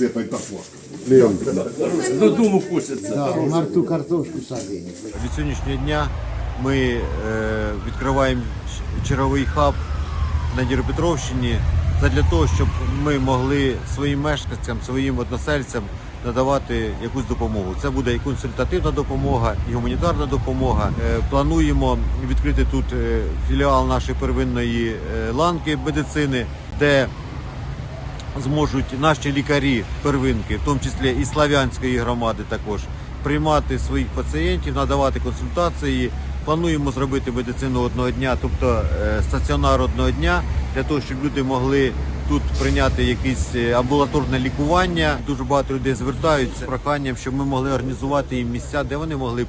Это та флажка. Додому хочеться. Да, марту картошку садили. Від сьогоднішнього дня ми е, відкриваємо черговий хаб на Дніпропетровщині для того, щоб ми могли своїм мешканцям, своїм односельцям надавати якусь допомогу. Це буде і консультативна допомога, і гуманітарна допомога. Е, Плануємо відкрити тут е, філіал нашої первинної е, ланки медицини, де зможуть наші лікарі первинки, в тому числі і славянської громади, також приймати своїх пацієнтів, надавати консультації. Плануємо зробити медицину одного дня, тобто е, стаціонар одного дня, для того, щоб люди могли тут прийняти якесь е, амбулаторне лікування. Дуже багато людей звертаються з проханням, щоб ми могли організувати їм місця, де вони могли б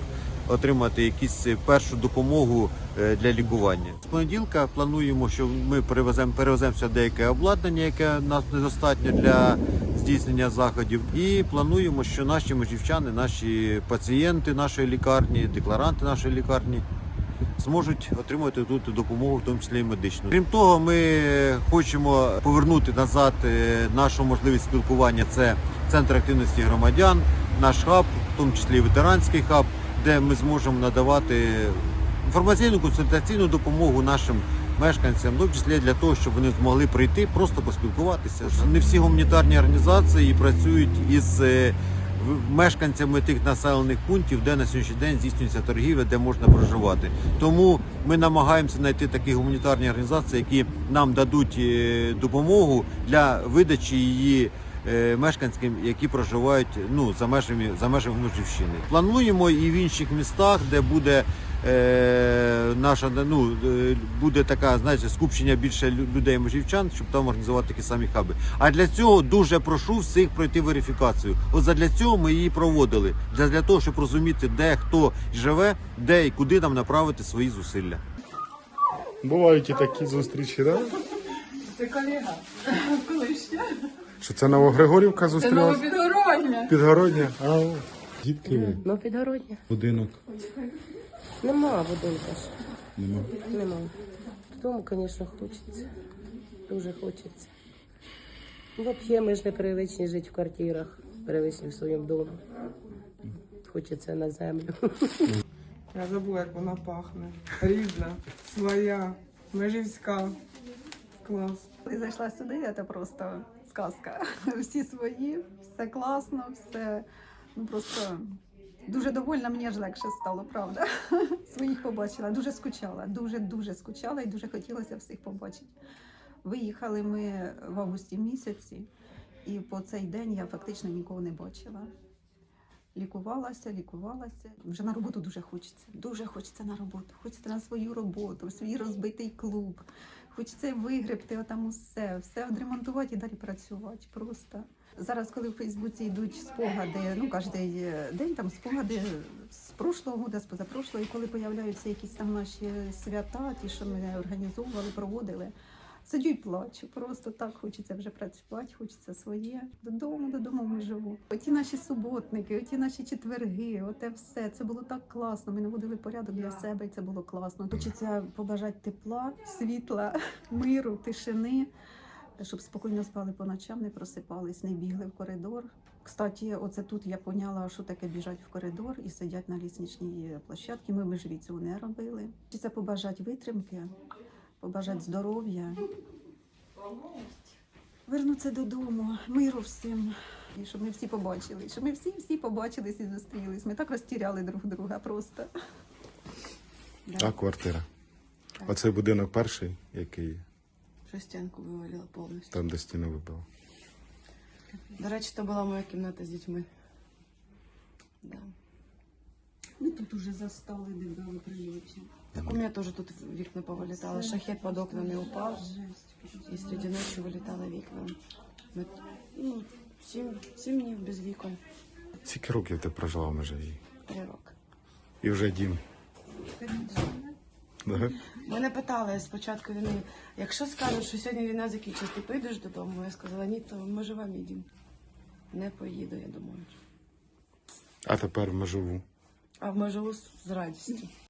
отримати якусь першу допомогу е, для лікування. З понеділка плануємо, що ми перевеземо перевеземо сюди деяке обладнання, яке нас недостатньо для здійснення заходів. І плануємо, що наші межівчани, наші пацієнти нашої лікарні, декларанти нашої лікарні. Зможуть отримати тут допомогу, в тому числі і медичну. Крім того, ми хочемо повернути назад е, нашу можливість спілкування. Це центр активності громадян, наш хаб, в тому числі і ветеранський хаб, де ми зможемо надавати інформаційну консультаційну допомогу нашим мешканцям, в числі для того, щоб вони змогли прийти, просто поспілкуватися. Не всі гуманітарні організації працюють із е, мешканцями тих населених пунктів, де на сьогоднішній день здійснюється торгівля, де можна проживати. Тому ми намагаємося знайти такі гуманітарні організації, які нам дадуть е, допомогу для видачі її. Е, Мешканцям, які проживають ну за межами за межами Межівщини. Плануємо і в інших містах, де буде е, наша ну е, буде така, знаєте, скупчення більше людей межівчан, щоб там організувати такі самі хаби. А для цього дуже прошу всіх пройти верифікацію. От для цього ми її проводили. Для, для того, щоб розуміти, де хто живе, де і куди нам направити свої зусилля. Бувають і такі зустрічі, так? Це колега колишня. Що це Новогригорівка Це зустрілась? Новопідгородня. Підгородня? А, дітки ви. Ну, підгородня. Будинок. Нема будинка ж. Нема. Нема. Додому, звісно, хочеться. Дуже хочеться. Взагалі, ми ж не привичні жити в квартирах, привичні в своєму домі. Хочеться на землю. Я забула, як вона пахне. Рідна, своя, межівська. Клас. Коли зайшла сюди, це просто сказка. Всі свої, все класно, все ну просто дуже довольна, мені аж легше стало, правда. Своїх побачила. Дуже скучала, дуже дуже скучала і дуже хотілося всіх побачити. Виїхали ми в августі місяці, і по цей день я фактично нікого не бачила. Лікувалася, лікувалася. Вже на роботу дуже хочеться. Дуже хочеться на роботу. Хочеться на свою роботу, свій розбитий клуб. Хочеться вигребти отам усе, все відремонтувати і далі працювати. Просто зараз, коли в Фейсбуці йдуть спогади, ну кожен день там спогади з прошлого года, з позапрошлого, і коли появляються якісь там наші свята, ті, що ми організовували, проводили. Сидю і плачу, просто так хочеться вже працювати, хочеться своє. Додому, додому ми живу. Оті наші суботники, оті наші четверги, оте все. Це було так класно. Ми наводили порядок для себе, і це було класно. Хочеться побажати тепла, світла, миру, тишини, щоб спокійно спали по ночам, не просипались, не бігли в коридор. Кстати, оце тут я поняла, що таке біжать в коридор і сидять на лісничній площадці. Ми в межві цього не робили. Хочеться побажати витримки, побажати здоров'я. Вернутися додому, миру всім. І щоб ми всі побачили, щоб ми всі всі побачились і зустрілись. Ми так розтіряли друг друга просто. А квартира. Оцей будинок перший, який Шестянку вивалила повністю. там, де стіну вибило. До речі, то була моя кімната з дітьми. Да. Ми тут уже застали, не дали прильоті. Так у меня тоже тут вікна повилітали. Шахет під окнами упав. І серед ночі вилітали вікна. Ми, ну, сім, сім днів без вікон. Скільки років ти прожила в межі? Три роки. І вже дім. Да? Мене питали з початку війни, якщо скажуть, що сьогодні війна закінчиться, ти поїдеш додому? Я сказала, ні, то ми живемо мій дім. Не поїду, я думаю. А тепер в межову. А в межу з радістю.